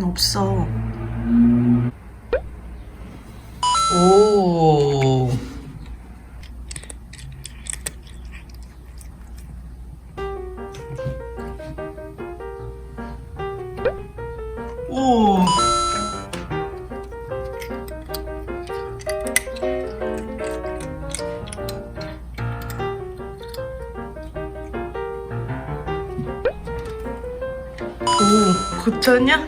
없어. 오. 오. 오, 고쳤냐?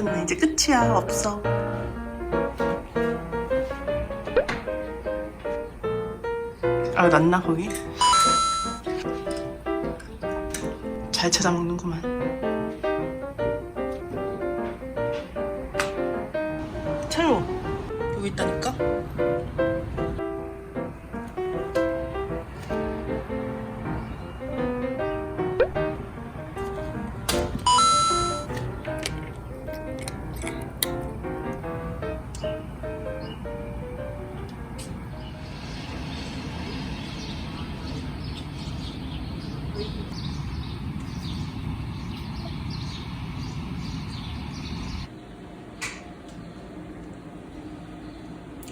잘 찼네. 이제 끝이야. 없어. 아, 났나, 거기? 잘 찾아 먹는구만.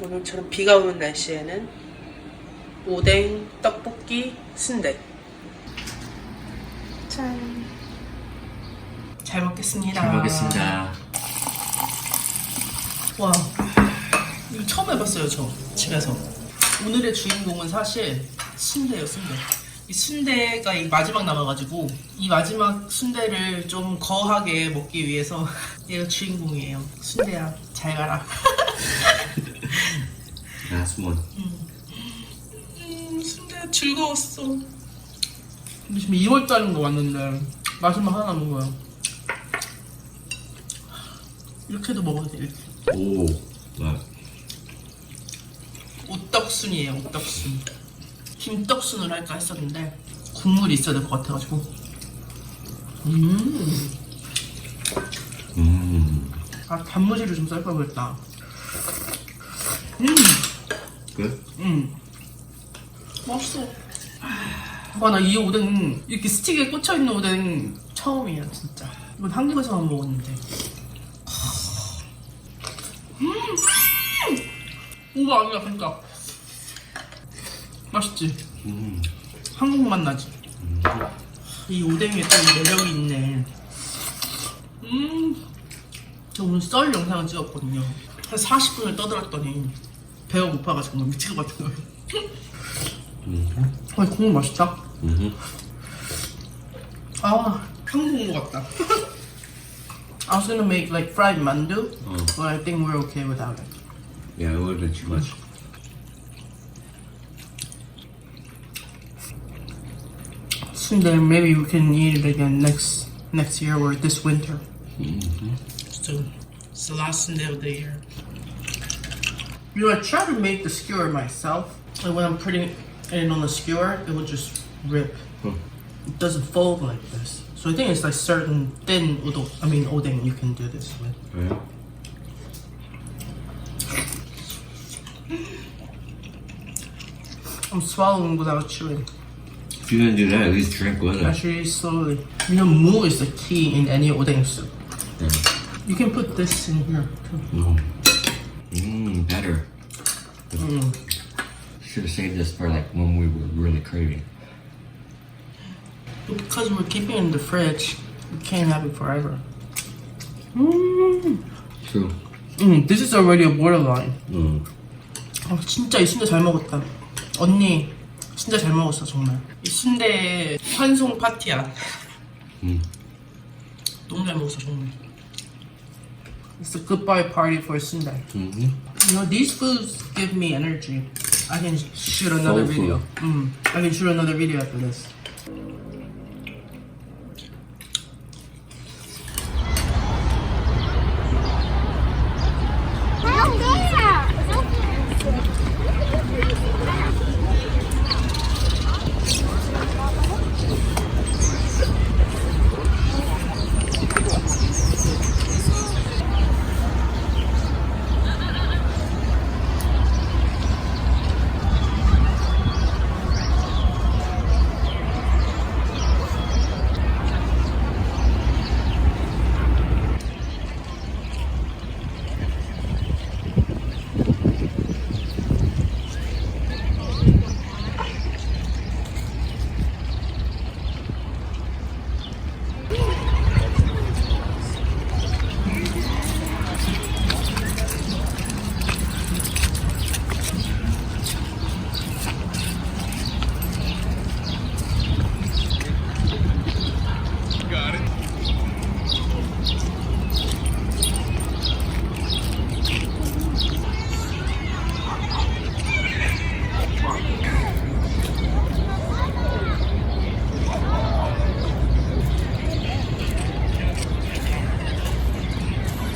오늘처럼 비가 오는 날씨에는 오뎅, 떡볶이, 순대. 짠. 잘 먹겠습니다. 잘 먹겠습니다. 와, 이거 처음 해봤어요, 저 집에서. 오늘의 주인공은 사실 순대예요, 순대. 이 순대가 이 마지막 남아가지고 이 마지막 순대를 좀 거하게 먹기 위해서 얘가 주인공이에요. 순대야, 잘 가라. Last one. 음, 순대 즐거웠어. 지금 2월 달인가 왔는데 마지막 하나 남은 거야. 이렇게도 먹어도 돼, 이렇게. 오, 와. 오떡순이에요, 오떡순. 김떡순을 할까 했었는데 국물이 있어야 될 것 같아가지고. 음, 음, 아 단무지를 좀썰걸 그랬다. 음, good. 음, 맛있어. 와, 나 이 오뎅 이렇게 스틱에 꽂혀 있는 오뎅 처음이야, 진짜. 이건 한국에서만 먹었는데. 음, 오가 아니야, 그러니까. 맛있지. 음, 한국 맛 나지. 이 오뎅에 또 매력이 있네. 음, 저 오늘 썰 영상을 찍었거든요. 한 40분을 떠들었더니 배가 고파가지고 막 미칠 것 같은 거예요. 음, 아, 국물 맛있다. 음. 아, 한국 온 것 같다. I was gonna make like fried mandu, 어. but I think we're okay without it. Yeah, it would have been too much. Sunday, maybe we can eat it again next next year or this winter. Mm-hmm. So it's the last Sunday of the year. You know, I try to make the skewer myself, and when I'm putting it in on the skewer, it will just rip. Hmm. It doesn't fold like this. So I think it's like certain thin udon. I mean, odeng you can do this with. Yeah. I'm swallowing without chewing. If you're gonna do that, at least drink with it. Actually, slowly. You know, mu is the key in any odeng soup. Yeah. You can put this in here too. Mm. Mm, better. Should have saved this for like when we were really craving. But because we're keeping it in the fridge, we can't have it forever. Mm. True. Mm, this is already a borderline. Mm. 아, 진짜 이 순대 잘 먹었다. 언니, 진짜 잘 먹었어, 정말. 이 순대 환송 파티야. 음. 너무 잘 먹었어, 정말. It's a goodbye party for Sunday. Mm-hmm. You know, these foods give me energy. I can shoot another Soul video. Mm, I can shoot another video after this.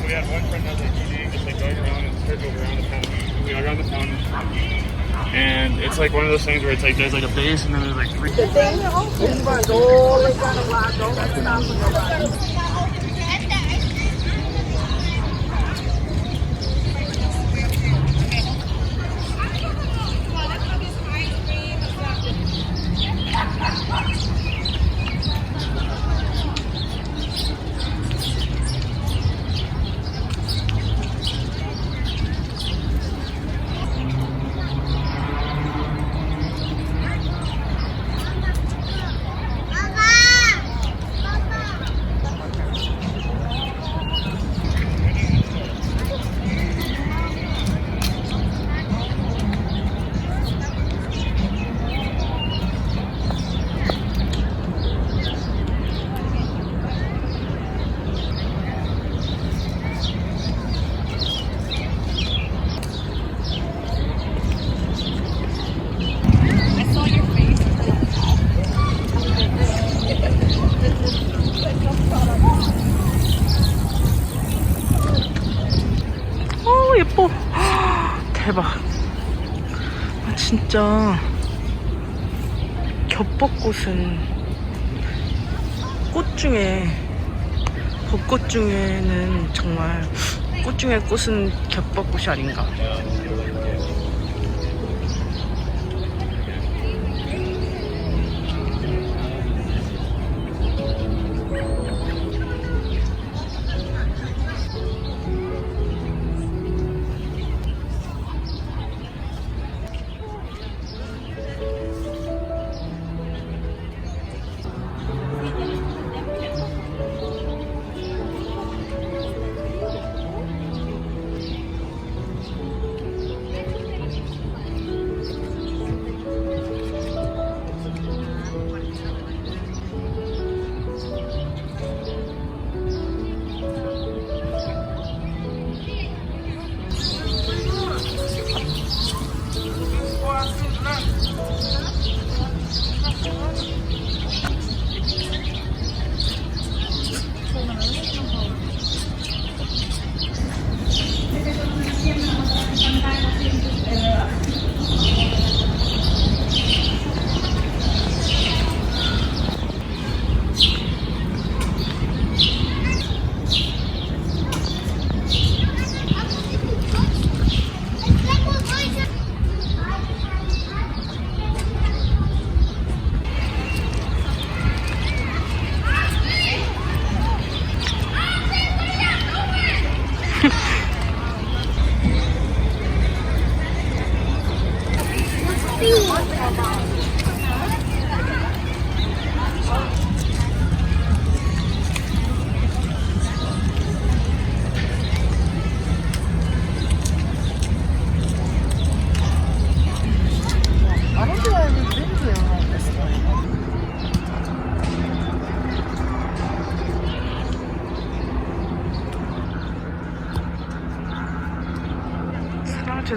Has like eating, just like going around and circles around the fountain, you know, around the fountain. And it's like one of those things where it's like there's like a base and then there's like three. 대박. 아, 진짜. 겹벚꽃은 꽃 중에 벚꽃 중에는 정말 꽃 중에 꽃은 겹벚꽃이 아닌가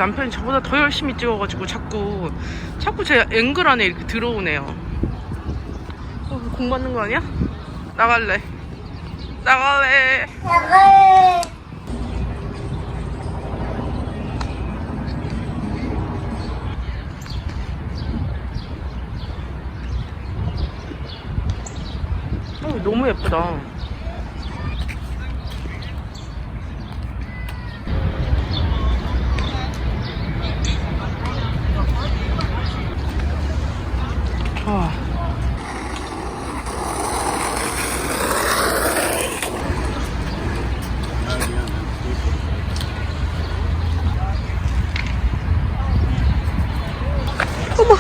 남편이 저보다 더 열심히 찍어가지고 자꾸 자꾸 제 앵글 안에 이렇게 들어오네요. 어, 공 받는 거 아니야? 나갈래. 나갈래. 어, 너무 예쁘다. 와. 어머.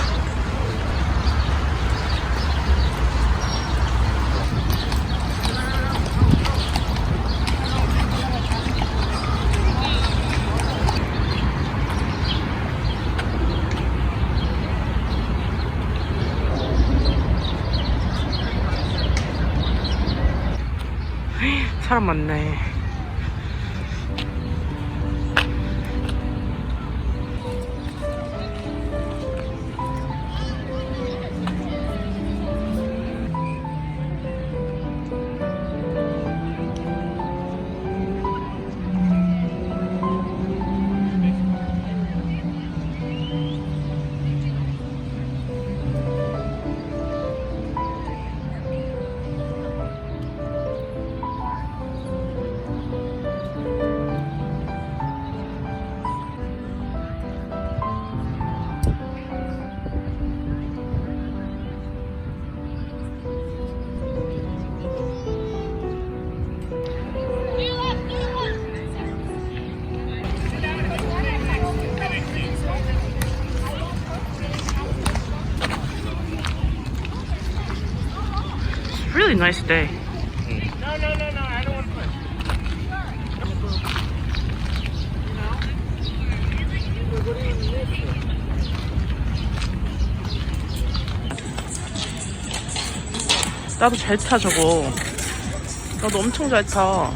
사람 많네. Nice day. No, no, no, no. I don't want to play. 나도 잘 타 저거. 나도 엄청 잘 타. 어,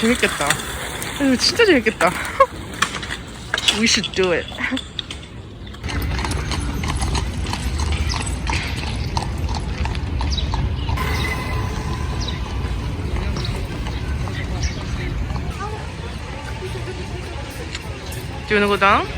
재밌겠다. 이거 진짜 재밌겠다. We should do it. Do you wanna go down?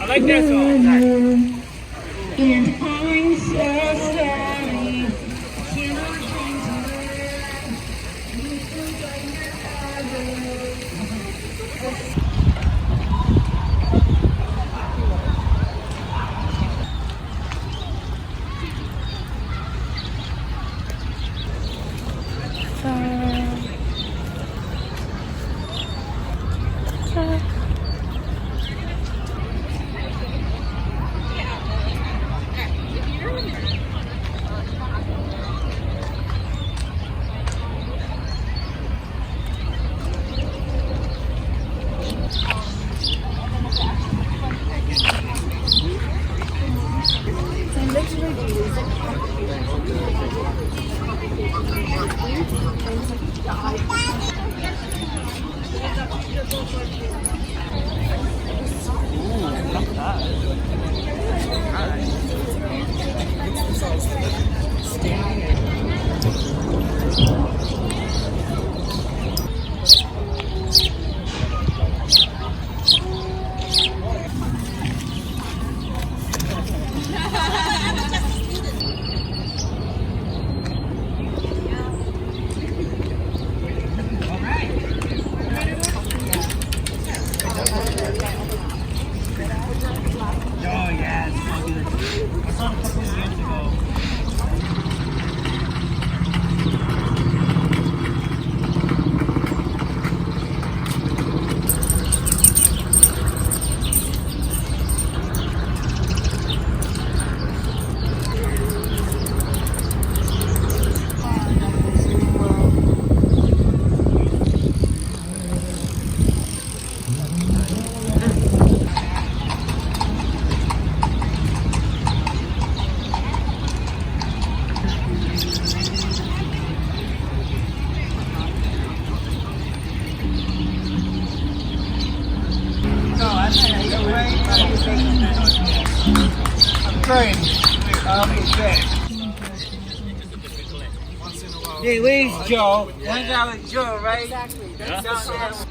I like that song. They leave Joe. Yeah. Hang Joe, right? Exactly. That's yeah.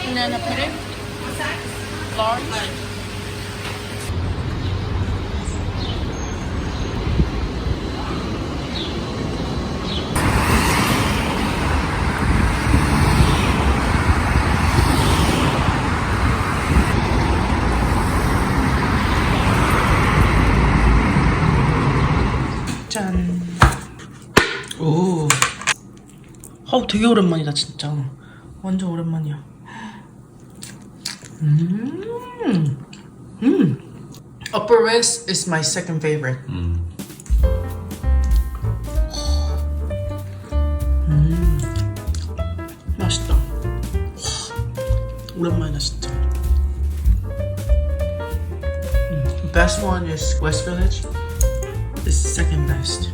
Large banana pudding. Large. 짠. 오. 어우, 되게 오랜만이다, 진짜. 완전 오랜만이야. 음. 음. Upper West is my second favorite. 음. 맛있다. 와, 오랜만이다, 진짜. 음, Best one is West Village. It's second best.